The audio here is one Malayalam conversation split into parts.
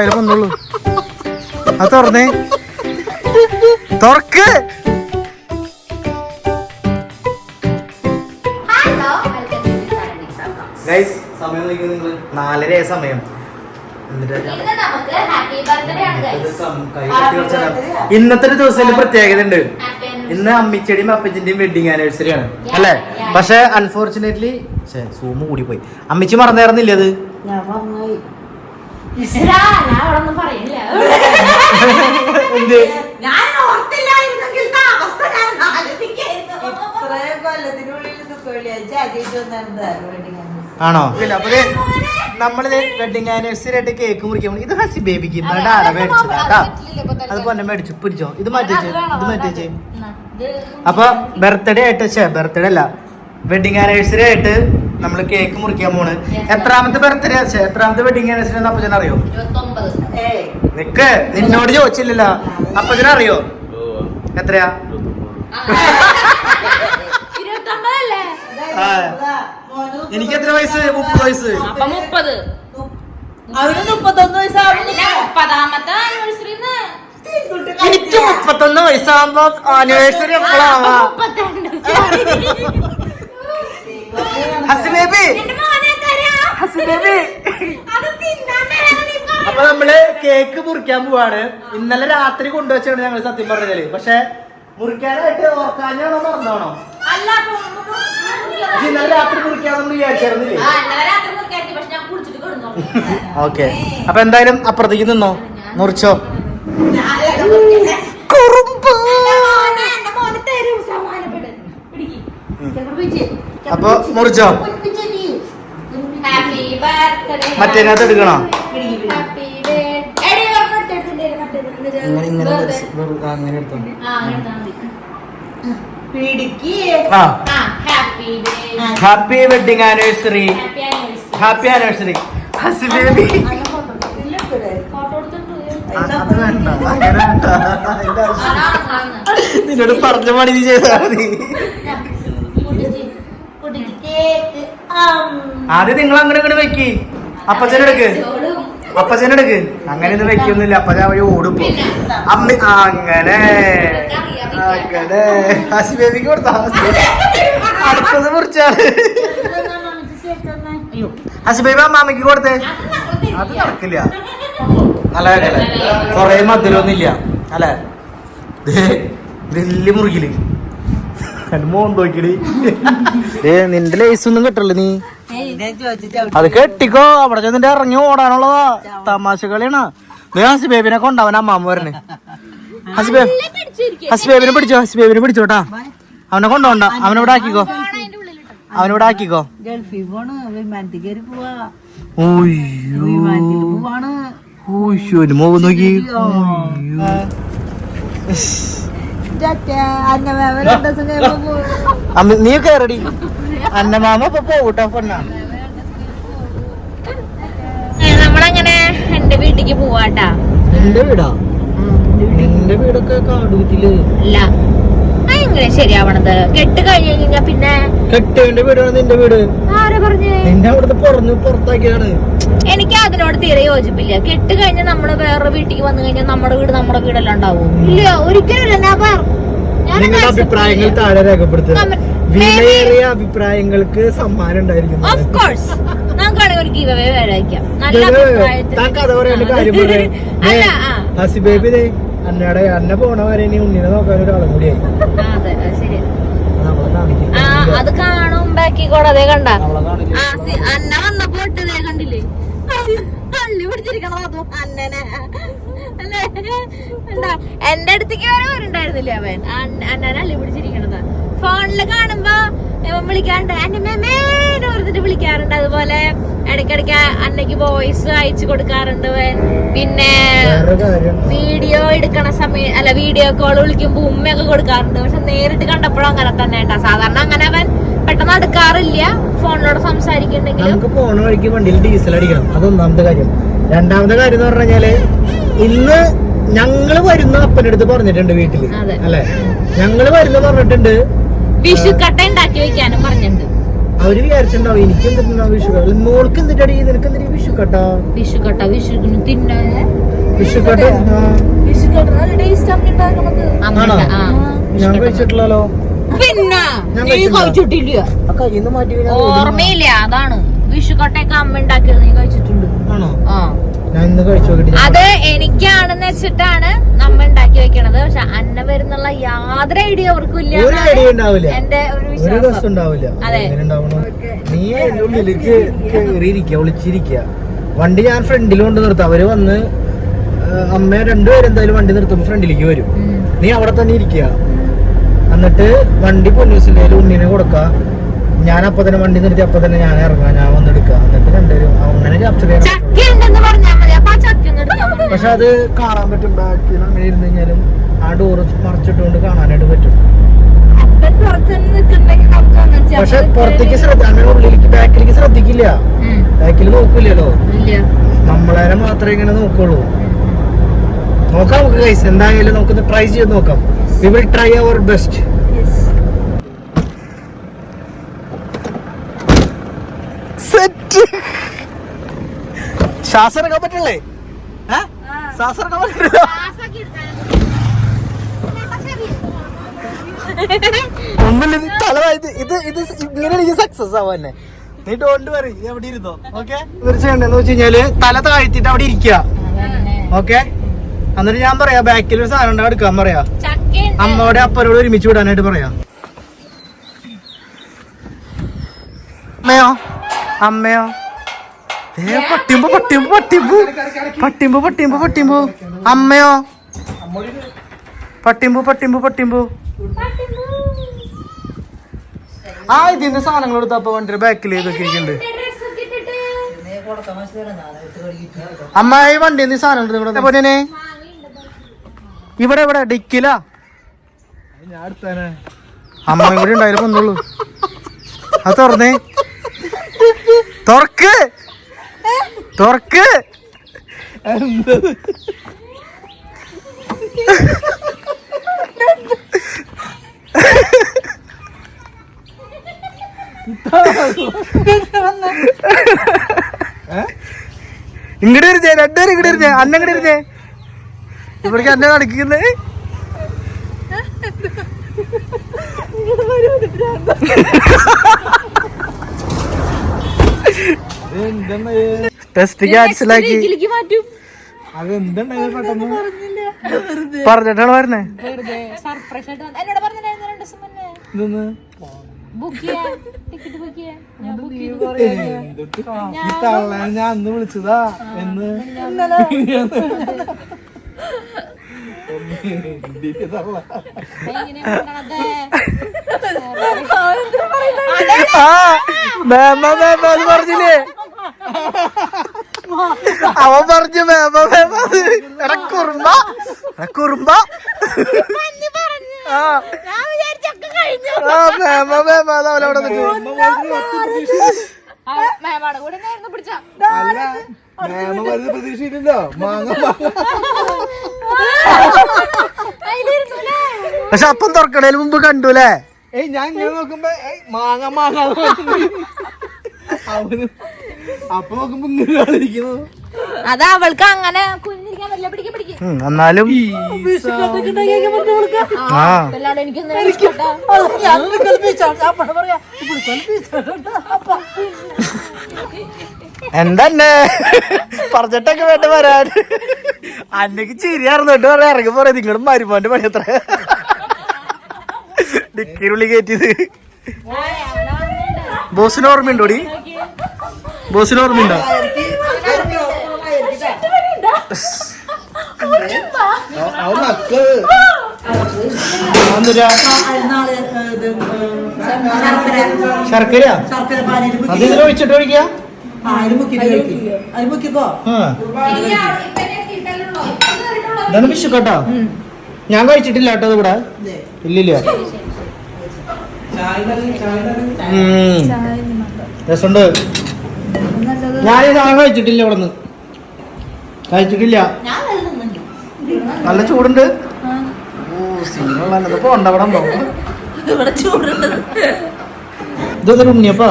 അതിൽ വന്നോളൂ. അത് തുറന്നേ. തുറക്ക്. സമയം നിങ്ങൾ നാലര സമയം. ഇന്നത്തെ ഒരു ദിവസത്തിന്റെ പ്രത്യേകത ഉണ്ട്. ഇന്ന് അമ്മിച്ചടിയും അപ്പച്ചിന്റെയും വെഡിങ് ആനിവേഴ്സറി ആണ്. അല്ലേ. പക്ഷെ അൺഫോർച്ചുനേറ്റ്ലി സൂമ് കൂടി പോയി അമ്മിച്ചി മറന്നായിരുന്നില്ലേ അത്? ഞാൻ അവിടെ ഒന്നും പറയില്ല ഓർത്തില്ലായിരുന്നെങ്കിൽ അവസ്ഥ ആണോ? അപ്പൊ നമ്മളിത് വെഡിങ് ആനിവേഴ്സറി ആയിട്ട് കേക്ക് മുറിക്കാൻ. ഇത് ഹസി ബേബിക്ക് ഇന്നലെ ആടെ മേടിച്ചതാ കേട്ടാ. അത് പൊന്നെ മേടിച്ചു പിടിച്ചോ. ഇത് മാറ്റിച്ചേ ഇത് മാറ്റിച്ചേ അപ്പൊ ബർത്ത്ഡേ ആയിട്ട് ബർത്ത്ഡേ അല്ല. വെഡിങ് ആനിവേഴ്സറി ആയിട്ട് നമ്മൾ കേക്ക് മുറിക്കാൻ പോണ്. എത്രാമത്തെ ബർത്ത്ഡേ എത്രാമത്തെ വെഡിങ് ആനിവേഴ്സറി അപ്പച്ചൻ അറിയോ? നിക്ക്. നിന്നോട് ചോദിച്ചില്ലല്ലോ. അപ്പച്ചൻ അറിയോ? എത്രയാ? എനിക്ക് എത്ര വയസ്സ്? മുപ്പത് വയസ്സ്. അപ്പൊ മുപ്പത്. അവന് മുപ്പത്തൊന്ന് വയസ്സാവുന്നില്ല അല്ല, മുപ്പതാമത്തെ ആനിവേഴ്സറി എനിക്ക് മുപ്പത്തൊന്ന് വയസ്സാകുമ്പോ ആനിവേഴ്സറി എപ്പോഴാവാ മുപ്പത്തിരണ്ട് sorry. ഹസി ബേബി എന്റെ മോനെ തരാ. ഹസി ബേബി അത് തിന്നാൻ തരാനാണ് ഈ പറഞ്ഞത്. അപ്പൊ നമ്മൾ കേക്ക് മുറിക്കാൻ പോവാണ് ഇന്നലെ രാത്രി കൊണ്ടുവച്ചാണ് ഞങ്ങൾ സത്യം പറഞ്ഞത് പക്ഷെ മുറിക്കാനായിട്ട് ഓർക്കാനാണോ മറന്നാണോ ഇന്നലെ രാത്രി മുറിക്കാമെന്ന് വിചാരിച്ചായിരുന്നില്ലേ ആ, ഇന്നലെ രാത്രി മുറിക്കായിരുന്നു. പക്ഷെ ഞാൻ കുളിച്ചിട്ട് കിടന്നു. ഓക്കെ അപ്പൊ എന്തായാലും അപ്പുറത്തേക്ക് നിന്നോ മുറിച്ചോ ഞാനൊക്കെ മുറിക്കട്ടെ. കുറുമ്പ് എന്റെ മോനെ, എന്റെ മോനെ തരൂ, സമാധാനപ്പെട്. പിടിക്ക്. ചിലപ്പോ പിടിച്ച്. ചിലപ്പോ അപ്പൊ പിടിച്ച്. മുറിച്ചോ? പിടിച്ച് നീ. Happy birthday. മറ്റേതിനകത്ത് എടുക്കണോ? പിടിക്ക്, പിടിക്ക്. Happy birthday. എടീ, ഒരെണ്ണം എടുത്തെടുത്തില്ലേ, മറ്റേത് എന്നിട്ട് ഇങ്ങനെ ഇങ്ങനെ വെറുതെ. വെച്ച് വെറു- ആ, അങ്ങനെ എടുത്തോ ആ, അങ്ങനെ മുറിച്ചോ. മതി. എടുക്കണോ? ആ, happy birthday. Happy wedding anniversary. Happy anniversary ഹസി baby അങ്ങനെ അങ്ങനെ. നിന്നോട് പറഞ്ഞ പണി ചെയ്താൽ ചെയ്താ മതി കുടിച്ച്, കുടിച്ച് കേക്ക്. ആം. ആദ്യം നിങ്ങൾ അങ്ങനെ ഇങ്ങനെ വെക്കി. അപ്പച്ചനെടുക്ക്. അപ്പച്ചനെടുക്ക് അങ്ങനെ ഒന്നും വെക്കൊന്നുമില്ല. അപ്പച്ച വഴി ഓടുപ്പോ? അമ്മ അങ്ങനെ. അങ്ങനെ. ഹസി ബേബിക്ക് കൊടുത്താ. അടുത്തത് മുറിച്ചാണ്. ഹസി ബേബി അമ്മാമ്മക്ക് കൊടുത്തേ. അത്. നടക്കില്ല. നല്ല കാര്യല്ലേ? കൊറേ മധുരമൊന്നുമില്ല. അല്ലേ? വലിയ നോക്കിടി നിന്റെ ലൈസ് ഒന്നും കിട്ടല്ലോ നീ. അത് കെട്ടിക്കോ. അവിടെ ചെന്നിട്ട് ഇറങ്ങി ഓടാനുള്ളതാ. തമാശ കളിയാണ്. നീ ഹസി ബേബിനെ കൊണ്ടവൻ അമ്മാമ്മ വരണേ. ഹസി ബേബി നല്ല ഹസി ബേബിനെ പിടിച്ചോ? ഹസി ബേബിനെ പിടിച്ചോട്ടാ അവനെ കൊണ്ടോണ്ട അവനവിടെ ആക്കിക്കോ. അവനവിടെ ആക്കിക്കോ. ഗൾഫിൽ പോവാ. ഓയ്യോ നോക്കി. നീ കയറടി അന്നമാമ ഇപ്പൊ പോകട്ടോ പെണ്ണാണ് നമ്മളങ്ങനെ എന്റെ വീട്ടിക്ക് പോവാട്ടാ. എന്റെ വീടാ? നിന്റെ വീടൊക്കെ കാടൂറ്റിൽ അല്ല എങ്ങനെ ശരിയാവണത്? കെട്ട് കഴിഞ്ഞ് കഴിഞ്ഞാ പിന്നെ കെട്ടിയവന്റെ വീടാണ് നിന്റെ വീട്. ആരാ പറഞ്ഞേ? നിന്റെ അവിടുത്തെ പുറഞ്ഞു പുറത്താക്കിയാണ് എനിക്ക് അതിനോട് തീരെ യോജിപ്പില്ല. കെട്ട് കഴിഞ്ഞ് നമ്മൾ വേറെ വീട്ടിൽ വന്നു കഴിഞ്ഞാൽ നമ്മുടെ വീട് നമ്മുടെ വീടെല്ലാം ഉണ്ടാവും. ഇല്ല ഒരിക്കലും നിങ്ങളുടെ അഭിപ്രായങ്ങൾ. താഴെ രേഖപ്പെടുത്തുക. വിലയേറിയ അഭിപ്രായങ്ങൾക്ക് സമ്മാനം ഉണ്ടായിരിക്കും Of course. നമുക്കാണെങ്കിൽ ഒരു ഗീവ് അവേ നല്ല ഇത് അഭിപ്രായത്തിൽ- താൻ കഥ പറയേണ്ട കാര്യം പറയേ. അല്ല ദേ, ആ. ഹസി ബേബി ദേ അന്നയുടെ അന്ന പോണ വരെ ഇനി ഉണ്ണിനെ നോക്കാൻ ഒരാളും കൂടിയായി അതെ അത് ശരി. ആ അത് കാണും ബാക്കി കൂടെ. അതേ കണ്ടാ. ആ സി- അന്ന പിടിച്ചിരിക്കണത് അതും അന്നനെ അല്ലേ? എന്താ? എന്റെ അടുത്തേക്ക് വരെ വരണ്ടായിരുന്നില്ലേ അവൻ? അന്ന- അന്നനെ ഫോണിൽ പിടിച്ചിരിക്കണത് ഫോണിൽ കാണുമ്പോ വിളിക്കാറുണ്ട്. അന്ന ഓർത്തിട്ട് വിളിക്കാറുണ്ട്. അതുപോലെ ഇടയ്ക്കിടയ്ക്ക് അന്നയ്ക്ക് വോയിസ് അയച്ചു കൊടുക്കാറുണ്ട് അവൻ പിന്നെ വീഡിയോ എടുക്കണ സമയം അല്ല വീഡിയോ കോൾ വിളിക്കുമ്പോ ഉമ്മയൊക്കെ കൊടുക്കാറുണ്ട്. പക്ഷെ നേരിട്ട് കണ്ടപ്പോഴും അങ്ങനെ തന്നെ കേട്ടാ. സാധാരണ അങ്ങനെ അവൻ പെട്ടെന്ന് അടുക്കാറില്ല. ഫോണിലോട് സംസാരിക്കുന്നുണ്ടെങ്കിൽ നമുക്ക് പോണ വഴിക്ക് വണ്ടിയിൽ ഡീസൽ അടിക്കണം. അതൊന്നാമത്തെ കാര്യം. രണ്ടാമത്തെ കാര്യം എന്ന് പറഞ്ഞു കഴിഞ്ഞാൽ ഇന്ന് ഞങ്ങൾ വരുന്ന അപ്പന്റെ അടുത്ത് പറഞ്ഞിട്ടുണ്ട് വീട്ടിൽ. അതെ. അല്ലെ? ഞങ്ങൾ വരുന്ന പറഞ്ഞിട്ടുണ്ട് വിഷുക്കട്ട കട്ട ഉണ്ടാക്കി വെക്കാനും പറഞ്ഞിട്ടുണ്ട്. അവർ വിചാരിച്ചിട്ടുണ്ടാവും എനിക്ക് എന്തിട്ടുണ്ടാവും വിഷു കട്ട മോൾക്ക് എന്തിട്ടടി നിനക്ക് എന്തിനാ വിഷു കട്ട വിഷു കട്ട വിഷു തിന്നാൻ വിഷു കട്ട നല്ല ടേസ്റ്റ് അമ്മ ഉണ്ടാക്കണത് ആണോ? ഞാൻ കഴിച്ചിട്ടില്ലല്ലോ. പിന്നെ ഞാൻ നീ? കഴിച്ചിട്ടില്ല. ആ കയ്യിന്ന് മാറ്റി വീണാ ഓർമ്മയില്ല അതാണ്. വിഷു കട്ടയൊക്കെ അമ്മ ഉണ്ടാക്കിയത്. നീ കഴിച്ചിട്ടുണ്ട്. ആ. ഞാൻ ഇന്ന് കഴിച്ചു നോക്കിട്ട് അത് എനിക്കാണെന്ന് വെച്ചിട്ടാണ് നമ്മ ഉണ്ടാക്കി വെക്കണത്. പക്ഷെ അന്ന വരുന്നുള്ള യാതൊരു ഐഡിയ അവർക്കും ഇല്ല ഒരു ഐഡിയ ഉണ്ടാവില്ല. എന്റെ ഒരു വിശ്വാസം. ഉണ്ടാവില്ല. അതെ. നീ അതിന്റെ ഉള്ളിലേക്ക് കയറിയിരിക്കുക ഒളിച്ചിരിക്കുക. വണ്ടി ഞാൻ ഫ്രണ്ടിൽ കൊണ്ട് നിർത്താം. അവർ വന്ന് അമ്മ രണ്ടുപേരും എന്തായാലും വണ്ടി നിർത്തുമ്പോ ഫ്രണ്ടിലേക്ക് വരും. നീ അവിടെ തന്നെ ഇരിക്കുക. എന്നിട്ട് വണ്ടി പൊന്നൂസിന്റെ ഉണ്ണിനെ കൊടുക്ക ഞാൻ അപ്പൊ തന്നെ വണ്ടി നിർത്തി അപ്പൊ തന്നെ ഞാൻ ഇറങ്ങാം. ഞാൻ വന്നെടുക്കുക എന്നിട്ട് രണ്ടുപേരും അങ്ങനെ ക്യാപ്ചർ ചെയ്യാം. പക്ഷെ അത് കാണാൻ പറ്റും ബാക്കിൽ അങ്ങനെ ഇരുന്ന് കഴിഞ്ഞാലും ആ ഡോറ് മറച്ചിട്ടുകൊണ്ട് കാണാനായിട്ട് പറ്റും. പക്ഷെ പുറത്തേക്ക് ശ്രദ്ധ അങ്ങനെ ഉള്ളിലേക്ക് ബാക്കിലേക്ക് ശ്രദ്ധിക്കില്ല. ബാക്കിൽ നോക്കില്ലല്ലോ. ഇല്ല. നമ്മളെ മാത്രമേ ഇങ്ങനെ നോക്കുള്ളൂ. നോക്കാം നമുക്ക് കൈസ് എന്തായാലും നമുക്കൊന്ന് ട്രൈ ചെയ്ത് നോക്കാം. We will try our best set ശ്വാസം എടുക്കാൻ പറ്റില്ലേ? ശ്വാസം എടുക്കാൻ പറ്റില്ല? ഒന്നുമില്ല ഇത് തല ഇത് ഇത് ഇങ്ങനെ എനിക്ക് സക്സസ് ആവാ തന്നെ നീ ഡോണ്ട് വറി എവിടെ ഇരുന്നോ ഓക്കെ തീർച്ചയായിട്ടും വെച്ച് കഴിഞ്ഞാൽ തല താഴ്ത്തിട്ട് അവിടെ ഇരിക്കുക. ഓക്കെ എന്നിട്ട് ഞാൻ പറയാ ബാക്കിൽ ഒരു സാധനം ഉണ്ടാവും എടുക്കാൻ പറയാ. അമ്മയോടെ അപ്പനോട് ഒരുമിച്ച് വിടാനായിട്ട് പറയാ. അമ്മയോ അമ്മയോ? ഏ പട്ടിമ്പോ പട്ടിമ്പോ പട്ടിമ്പോ പട്ടിമ്പോ. പട്ടിമ്പോ പട്ടിമ്പോ അമ്മയോ? പട്ടിമ്പോ പട്ടിമ്പോ പട്ടിമ്പോ. ആ ഇതിന്റെ സാധനങ്ങൾ എടുത്തപ്പോ വണ്ടി ബാക്കിൽ ഇതൊക്കെ ഇരിക്കുന്നുണ്ട്. അമ്മ ഈ വണ്ടി നീ സാധനം എടുത്ത് ഇവിടെ പോരേനെ ഇവിടെ ഇവിടെ ഡിക്കിലാ. അമ്മ ഇവിടെ ഉണ്ടായാലും വന്നുള്ളൂ. അത് തുറന്നേ. തുറക്ക്. തുറക്ക്. ഇങ്ങോട്ട് ഇരുന്നേ രണ്ടുപേരും ഇങ്ങോട്ട് ഇരുന്നേ അന്ന ഇങ്ങോട്ട് ഇരുന്നേ ഇവിടേക്ക് അന്നെ നടക്കുന്നേ ടെസ്റ്റ് ക്യാൻസലാക്കി പറഞ്ഞിട്ടാണ് പറഞ്ഞേ? സർപ്രൈസ് ആയിട്ട് വന്ന്- എന്നോട് രണ്ട് ദിവസം മുന്നേ. ബുക്ക് ചെയ്യാൻ. ടിക്കറ്റ് ബുക്ക് ചെയ്യാൻ. ഞാൻ ബുക്ക് ചെയ്തു. ഞാൻ അന്ന് വിളിച്ചതാ. എന്ന് മേമ മേമ അത് പറഞ്ഞില്ലേ അവൻ പറഞ്ഞു മേമ മേമ എടാ കുറുമ്പ എടാ കുറുമ്പ ആ മേമ മേമ അത് അവനവിടെ നിൽക്കും മേമാടെ കൂടെ നേർന്ന് പിടിച്ച. പ്രതീക്ഷിച്ചിട്ടില്ലോ. മാങ്ങ പക്ഷെ അപ്പം തുറക്കണേന് മുമ്പ് കണ്ടുല്ലേ ഏയ് ഞാൻ ഇങ്ങനെ നോക്കുമ്പോ മാങ്ങ മാങ്ങ അവന് അപ്പൊ നോക്കുമ്പോ ഇങ്ങനെ ഇരിക്കുന്നു അത് അവൾക്ക് അങ്ങനെ എന്നാലും എന്തന്നെ? പറഞ്ഞിട്ടൊക്കെ വേണ്ട വരാൻ. അന്നക്ക് ചിരിയായിരുന്നു കേട്ടോ പറയാ ഇറങ്ങി പറയാ നിങ്ങളും മരുമോന്റെ പണി എത്ര? ഡിക്കിനുള്ളി കയറ്റിയത് ബോസിന് ഓർമ്മയുണ്ടോടി? ബോസിന് ഓർമ്മയുണ്ടോ? ശർക്കരയാ ശർക്കര പാനിയിൽ അത് ഇതിൽ ഒഴിച്ചിട്ട് ഒഴിക്കുക? ഇതാണ് വിഷു കേട്ടോ? ഞാൻ കഴിച്ചിട്ടില്ല കേട്ടോ ഇവിടെ ഇല്ലില്ല. രസമുണ്ട്. ഞാൻ ഈ സാധനം കഴിച്ചിട്ടില്ല. ഇവിടെ നിന്ന് കഴിച്ചിട്ടില്ല. നല്ല ചൂടുണ്ട് ഓ സീനുള്ള പോണ്ട അവിടെ ഉണ്ടോ ഇവിടെ ചൂടുണ്ട് ഉണ്ണിയപ്പാ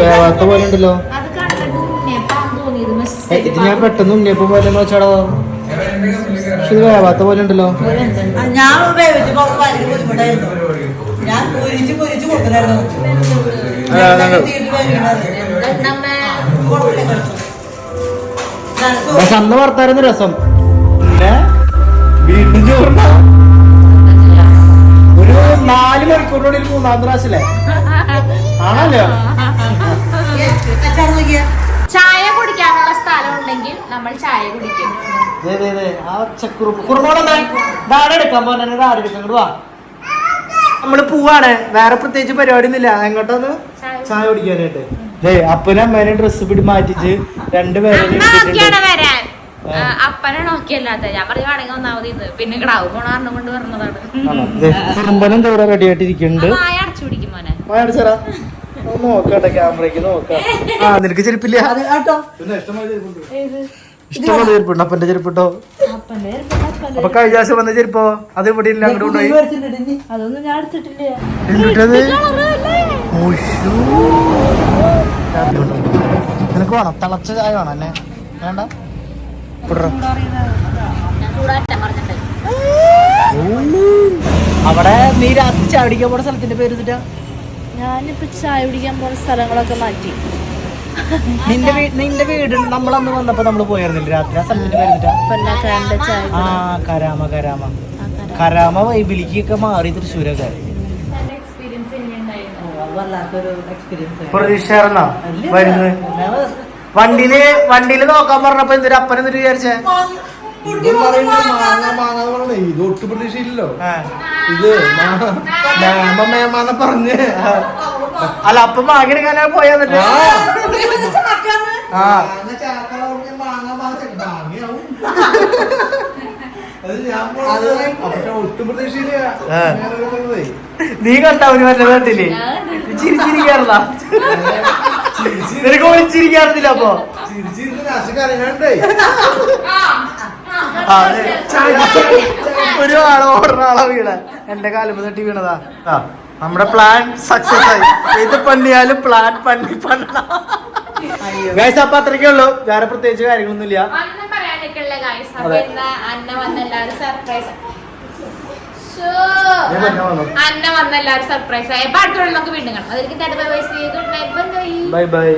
വേവാത്ത പോലെ ഉണ്ടല്ലോ. ഇത് ഞാൻ പെട്ടെന്ന് ഉണ്ണിയപ്പം പോലെ വെച്ചാടോ പക്ഷെ ഇത് വേവാത്ത പോലെ ഉണ്ടല്ലോ ആ, ഞാൻ പക്ഷെ അന്ന് വർത്തായിരുന്നു രസം. പിന്നെ വീണ്ടും ചോറുണ്ട ഒരു നാല് മണിക്കൂറിനുള്ളിൽ മൂന്നാം പ്രാവശ്യല്ലേ ആണല്ലോ. ചായ കുടിക്കാനുള്ള സ്ഥലം ഉണ്ടെങ്കിൽ നമ്മൾ ചായ കുടിക്കും. നമ്മൾ പോവാണ്. വേറെ പ്രത്യേകിച്ച് പരിപാടി ഒന്നുമില്ല എങ്ങോട്ടൊന്ന് ചായ കുടിക്കാനായിട്ട്. അപ്പനും അമ്മേനെ ഡ്രസ്സ് പിടി മാറ്റിച്ച് രണ്ടുപേരും നോക്കിയാണ് വരാൻ? ആ, അപ്പനെ നോക്കിയല്ലാത്ത. ഞാൻ പറയുവാണെങ്കിൽ ഒന്നാമത് ഇത് പിന്നെ കിടാവ് പോണ കാരണം കൊണ്ട് പറഞ്ഞതാണ്. കുറുമ്പനും ഇവിടെ റെഡി ആയിട്ടിരിക്കുന്നുണ്ട്. ആ, വായ അടച്ചു പിടിക്കും മോനെ. നോക്കട്ടെ ക്യാമറയ്ക്ക് നോക്കാം. ആ നിനക്ക് ചെരുപ്പില്ല? ഇഷ്ടമുള്ള ചെരുപ്പുണ്ട്. അപ്പന്റെ ചെരുപ്പിട്ടോ അപ്പൊ കഴിഞ്ഞ ആഴ്ച വന്ന ചെരുപ്പോ? അത് ഇവിടെ ഇല്ല അങ്ങോട്ട് കൊണ്ടുപോയി. അതൊന്നും ഞാൻ എടുത്തിട്ടില്ല. നിനക്ക് വേണം. തിളച്ച ചായ വേണം എന്നെ. വേണ്ട? അവിടെ നീ രാത്രി ചായ പിടിക്കാൻ പോണ സ്ഥലത്തിന്റെ പേര് എന്നിട്ടാ ഞാനിപ്പോ ചായ പിടിക്കാൻ പോണ സ്ഥലങ്ങളൊക്കെ മാറ്റി. നിന്റെ വീട് നിന്റെ വീട് നമ്മളന്ന് വന്നപ്പോ നമ്മൾ പോയായിരുന്നില്ല രാത്രി. ആ സ്ഥലത്തിന്റെ പേര് ആ കരാമ കരാമ. കരാമ. വൈബിലിക്കൊക്കെ മാറി തൃശ്ശൂരൊക്കെ. വല്ലാത്തൊരു എക്സ്പീരിയൻസ് പ്രതീക്ഷയായിരുന്നാ? വരുന്നത്? വണ്ടിയിൽ വണ്ടിയിൽ നോക്കാൻ പറഞ്ഞപ്പോ എന്തൊരു അപ്പൻ എന്നിട്ട് വിചാരിച്ചേ? ഇതും മാങ്ങ മാങ്ങ എന്ന് പറയണേ ഇത് ഒട്ടും പ്രതീക്ഷയില്ലല്ലോ. ഇത് മാമ മേമാന്ന് പറഞ്ഞ്. അല്ല അപ്പൊ മാങ്ങിയെടുക്കാനാ പോയാ എന്നിട്ട്? ആ. മാങ്ങ മാങ്ങ മാങ്ങ. നീ കണ്ട അവന് മറ്റേ കണ്ടില്ലേ ചിരിച്ചിരിക്കാറില്ല നിനക്ക് ഒളിച്ചിരിക്കാറില്ല അപ്പൊ. ഒരു ആൾ ഓടുന്ന ആളാ വീണ. എന്റെ കാലുമ്പ തട്ടി വീണതാ. നമ്മുടെ പ്ലാൻ സക്സസ് ആയി. ഇത് പണിയാലും പ്ലാൻ പണി പണ്ണ ഗൈസ് അപ്പൊ അത്രയ്ക്കേ ഉള്ളൂ. വേറെ പ്രത്യേകിച്ച് കാര്യങ്ങളൊന്നുമില്ല. അന്ന് പറയാനൊക്കെയുള്ള ഗൈസ് അതെ. അന്ന വന്ന എല്ലാവരും സർപ്രൈസ് ആയി. അപ്പൊ അടുത്തുള്ള നമുക്ക് വീണ്ടും കാണാം. Bye bye bye.